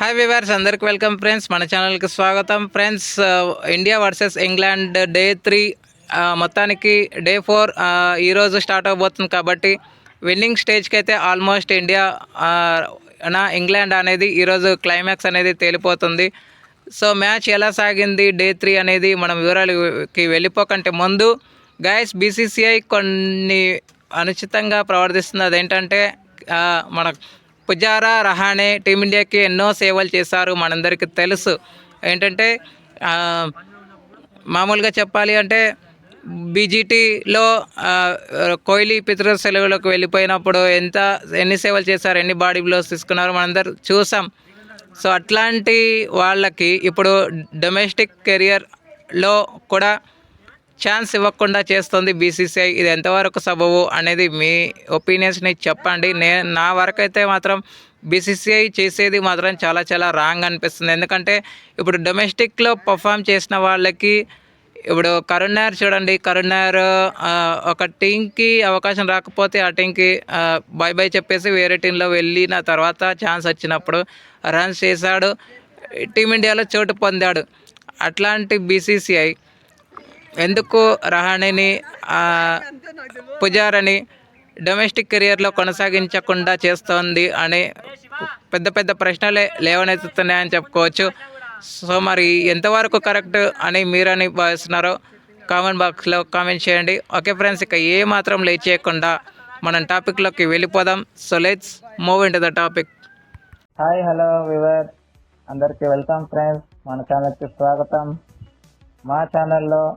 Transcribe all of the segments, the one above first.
Hi viewers అందరికి welcome friends మన ఛానల్కి స్వాగతం. Friends India versus England day three మొత్తానికి డే ఫోర్ ఈరోజు స్టార్ట్ అవబోతుంది కాబట్టి విన్నింగ్ స్టేజ్కి అయితే ఆల్మోస్ట్ ఇండియా uh, నా ఇంగ్లాండ్ అనేది ఈరోజు క్లైమాక్స్ అనేది తేలిపోతుంది. సో మ్యాచ్ ఎలా సాగింది డే త్రీ అనేది మనం వివరాలకి వెళ్ళిపోకంటే ముందు గాయస్ బీసీసీఐ కొన్ని అనుచితంగా ప్రవర్తిస్తుంది. అదేంటంటే uh, మన పుజారా రహానే టీమిండియాకి ఎన్నో సేవలు చేశారు. మనందరికీ తెలుసు. ఏంటంటే మామూలుగా చెప్పాలి అంటే బీజీటీలో కోహ్లీ పితృ సెలవులకు వెళ్ళిపోయినప్పుడు ఎంత ఎన్ని సేవలు చేశారు ఎన్ని బాడీ బ్లోస్ తీసుకున్నారు మనందరూ చూసాం. సో అట్లాంటి వాళ్ళకి ఇప్పుడు డొమెస్టిక్ కెరియర్లో కూడా ఛాన్స్ ఇవ్వకుండా చేస్తుంది బీసీసీఐ. ఇది ఎంతవరకు సబబు అనేది మీ ఒపీనియన్స్ని చెప్పండి. నే నా వరకు అయితే మాత్రం బీసీసీఐ చేసేది మాత్రం చాలా చాలా రాంగ్ అనిపిస్తుంది. ఎందుకంటే ఇప్పుడు డొమెస్టిక్లో పర్ఫామ్ చేసిన వాళ్ళకి ఇప్పుడు కరుణ్ నాయర్ చూడండి కరుణ్ నాయర్ ఒక టీంకి అవకాశం రాకపోతే ఆ టీంకి బై బై చెప్పేసి వేరే టీంలో వెళ్ళిన తర్వాత ఛాన్స్ వచ్చినప్పుడు రన్స్ చేశాడు టీమిండియాలో చోటు పొందాడు. అట్లాంటి బీసీసీఐ ఎందుకు రహానేని పుజారని డొమెస్టిక్ కెరియర్లో కొనసాగించకుండా చేస్తోంది అనే పెద్ద పెద్ద ప్రశ్నలే లేవనెత్తుతున్నాయని చెప్పుకోవచ్చు. సో మరి ఎంతవరకు కరెక్ట్ అని మీరని భావిస్తున్నారో కామెంట్ బాక్స్లో కామెంట్ చేయండి. ఓకే ఫ్రెండ్స్ ఇక ఏ మాత్రం లేట్ చేయకుండా మనం టాపిక్లోకి వెళ్ళిపోదాం. So let's move in to the topic hi hello viewer అందరికీ వెల్కమ్ ఫ్రెండ్స్. మన ఛానల్కి స్వాగతం. మా ఛానల్లో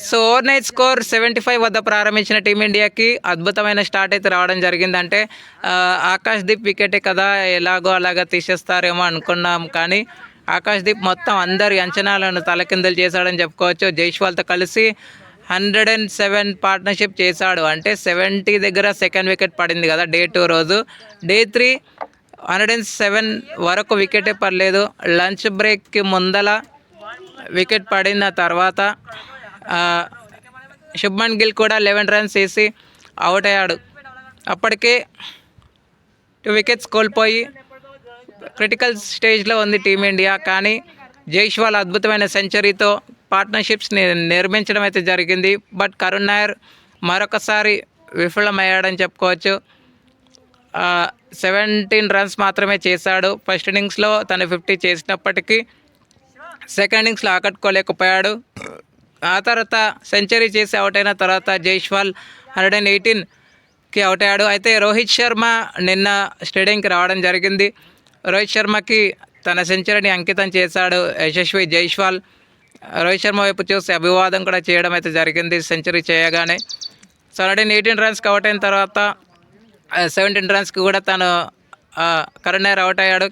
So overnight score seventy five వద్ద ప్రారంభించిన టీమిండియాకి అద్భుతమైన స్టార్ట్ అయితే రావడం జరిగింది అంటే ఆకాష్ దీప్ వికెటే కదా ఎలాగో అలాగా తీసేస్తారేమో అనుకున్నాం. కానీ ఆకాష్ దీప్ మొత్తం అందరి అంచనాలను తలకిందులు చేశాడని చెప్పుకోవచ్చు. జైష్వాల్తో కలిసి హండ్రెడ్ అండ్ సెవెన్ పార్ట్నర్షిప్ చేశాడు. అంటే సెవెంటీ దగ్గర సెకండ్ వికెట్ పడింది కదా డే టూ రోజు. Day three hundred and seven వరకు వికెటే పడలేదు. లంచ్ బ్రేక్కి ముందల వికెట్ పడిన తర్వాత శుభ్మన్ గిల్ కూడా లెవెన్ రన్స్ వేసి అవుట్ అయ్యాడు. అప్పటికే టూ వికెట్స్ కోల్పోయి క్రిటికల్ స్టేజ్లో ఉంది టీమిండియా. కానీ జైష్వాల్ అద్భుతమైన సెంచరీతో పార్ట్నర్షిప్స్ని నిర్మించడం అయితే జరిగింది. బట్ కరుణ్ నాయర్ మరొకసారి విఫలమయ్యాడని చెప్పుకోవచ్చు. సెవెంటీన్ రన్స్ మాత్రమే చేశాడు. ఫస్ట్ ఇన్నింగ్స్లో తను ఫిఫ్టీ చేసినప్పటికీ సెకండ్ ఇన్నింగ్స్లో ఆకట్టుకోలేకపోయాడు. ఆ తర్వాత సెంచరీ చేసి అవుట్ అయిన తర్వాత జైష్వాల్ హండ్రెడ్ అండ్ ఎయిటీన్కి అవుట్ అయ్యాడు. అయితే రోహిత్ శర్మ నిన్న స్టేడియంకి రావడం జరిగింది. రోహిత్ శర్మకి తన సెంచరీని అంకితం చేశాడు యశస్వి జైష్వాల్. రోహిత్ శర్మ వైపు చూసి అభివాదం కూడా చేయడం అయితే జరిగింది సెంచరీ చేయగానే. సో హండ్రెడ్ అండ్ ఎయిటీన్ రన్స్కి అవుట్ అయిన తర్వాత సెవెంటీన్ రన్స్కి కూడా తను కరుణర్ అవుట్ అయ్యాడు.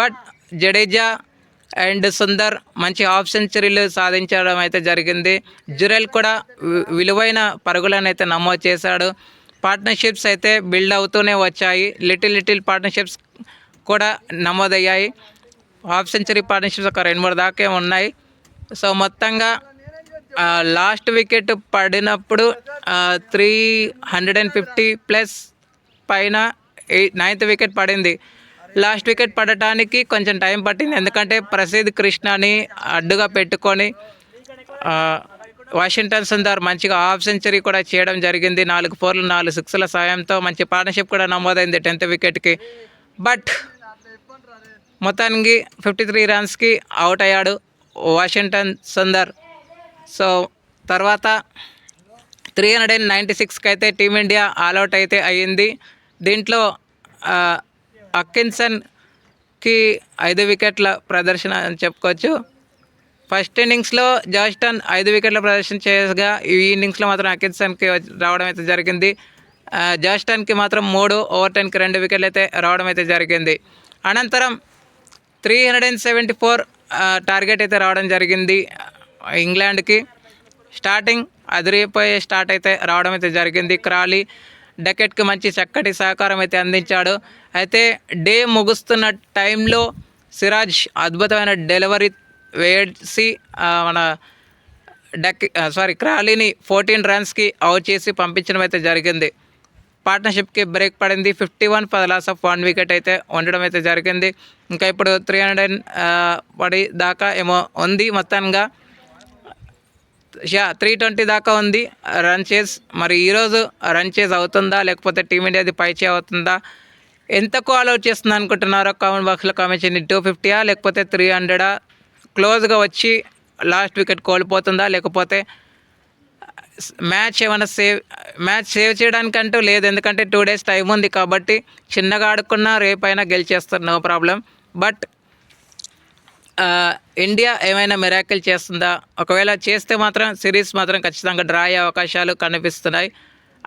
బట్ జడేజా అండ్ సుందర్ మంచి హాఫ్ సెంచరీలు సాధించడం అయితే జరిగింది. జురెల్ కూడా విలువైన పరుగులను అయితే నమోదు చేశాడు. పార్ట్నర్షిప్స్ అయితే బిల్డ్ అవుతూనే వచ్చాయి. లిటిల్ లిటిల్ పార్ట్నర్షిప్స్ కూడా నమోదయ్యాయి. హాఫ్ సెంచరీ పార్ట్నర్షిప్స్ ఒక రెండు మూడు దాకా ఉన్నాయి. సో మొత్తంగా లాస్ట్ వికెట్ పడినప్పుడు three hundred and fifty plus పైన ఎయిట్ నైన్త్ వికెట్ పడింది. లాస్ట్ వికెట్ పడటానికి కొంచెం టైం పట్టింది. ఎందుకంటే ప్రసిద్ధ్ కృష్ణని అడ్డుగా పెట్టుకొని వాషింగ్టన్ సుందర్ మంచిగా హాఫ్ సెంచరీ కూడా చేయడం జరిగింది. నాలుగు ఫోర్లు నాలుగు సిక్స్ల సాయంతో మంచి పార్ట్నర్షిప్ కూడా నమోదైంది టెన్త్ వికెట్కి. బట్ మొత్తానికి ఫిఫ్టీ త్రీ రన్స్కి అవుట్ అయ్యాడు వాషింగ్టన్ సుందర్. సో తర్వాత త్రీ హండ్రెడ్ అండ్ నైంటీ సిక్స్కి అయితే టీమిండియా ఆల్అవుట్ అయితే అయ్యింది. దీంట్లో అక్కిన్సన్కి ఐదు వికెట్ల ప్రదర్శన అని చెప్పుకోవచ్చు. ఫస్ట్ ఇన్నింగ్స్లో జాస్టన్ ఐదు వికెట్ల ప్రదర్శన చేయగా ఈ ఇన్నింగ్స్లో మాత్రం అకిన్సన్కి రావడం అయితే జరిగింది. జాస్టన్కి మాత్రం మూడు ఓవర్ టెన్కి రెండు వికెట్లు అయితే రావడం అయితే జరిగింది. అనంతరం three hundred and seventy four target అయితే రావడం జరిగింది ఇంగ్లాండ్కి. స్టార్టింగ్ అదిరిపోయే స్టార్ట్ అయితే రావడం అయితే జరిగింది. క్రాలీ డకెట్కి మంచి చక్కటి సహకారం అయితే అందించాడు. అయితే డే ముగుస్తున్న టైంలో సిరాజ్ అద్భుతమైన డెలివరీ వేసి మన డక్ సారీ క్రాలీని ఫోర్టీన్ రన్స్కి అవుట్ చేసి పంపించడం అయితే జరిగింది. పార్ట్నర్షిప్కి బ్రేక్ పడింది. Fifty one for loss of one wicket అయితే ఉండడం అయితే జరిగింది. ఇంకా ఇప్పుడు త్రీ హండ్రెడ్ పడి దాకా ఏమో ఉంది మొత్తంగా యా త్రీ ట్వంటీ దాకా ఉంది. రన్ చేస్ మరి ఈరోజు రన్ చేస్ అవుతుందా లేకపోతే టీమిండియాది పైచే అవుతుందా ఎంతకు ఆల్అౌట్ చేస్తుంది అనుకుంటున్నారో? కామెంట్ బాక్స్లో కామెంట్ చేయండి. టూ ఫిఫ్టీయా? లేకపోతే త్రీ హండ్రెడా? క్లోజ్గా వచ్చి లాస్ట్ వికెట్ కోల్పోతుందా? లేకపోతే మ్యాచ్ ఏమైనా సేవ్ మ్యాచ్ సేవ్ చేయడానికంటూ లేదు. ఎందుకంటే టూ డేస్ టైం ఉంది కాబట్టి చిన్నగా ఆడుకున్నా రేపైనా గెలిచేస్తారు. No problem. బట్ ఇండియా ఏమైనా మిరాకిల్ చేస్తుందా? ఒకవేళ చేస్తే మాత్రం సిరీస్ మాత్రం ఖచ్చితంగా డ్రా అయ్యే అవకాశాలు కనిపిస్తున్నాయి.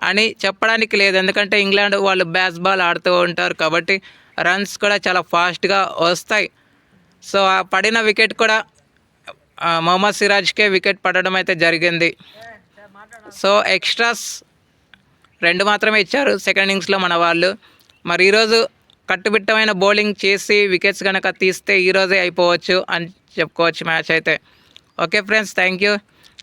అని చెప్పడానికి లేదు. ఎందుకంటే ఇంగ్లాండ్ వాళ్ళు బ్యాస్ బాల్ ఆడుతూ ఉంటారు కాబట్టి రన్స్ కూడా చాలా ఫాస్ట్గా వస్తాయి. సో ఆ పడిన వికెట్ కూడా మొహమ్మద్ సిరాజ్కే వికెట్ పడడం అయితే జరిగింది. సో ఎక్స్ట్రాస్ రెండు మాత్రమే ఇచ్చారు. సెకండ్ ఇన్నింగ్స్లో మన వాళ్ళు. మరి ఈరోజు కట్టుబిట్టమైన బౌలింగ్ చేసి వికెట్స్ కనుక తీస్తే ఈరోజే అయిపోవచ్చు అని చెప్పుకోవచ్చు మ్యాచ్ అయితే. Okay friends thank you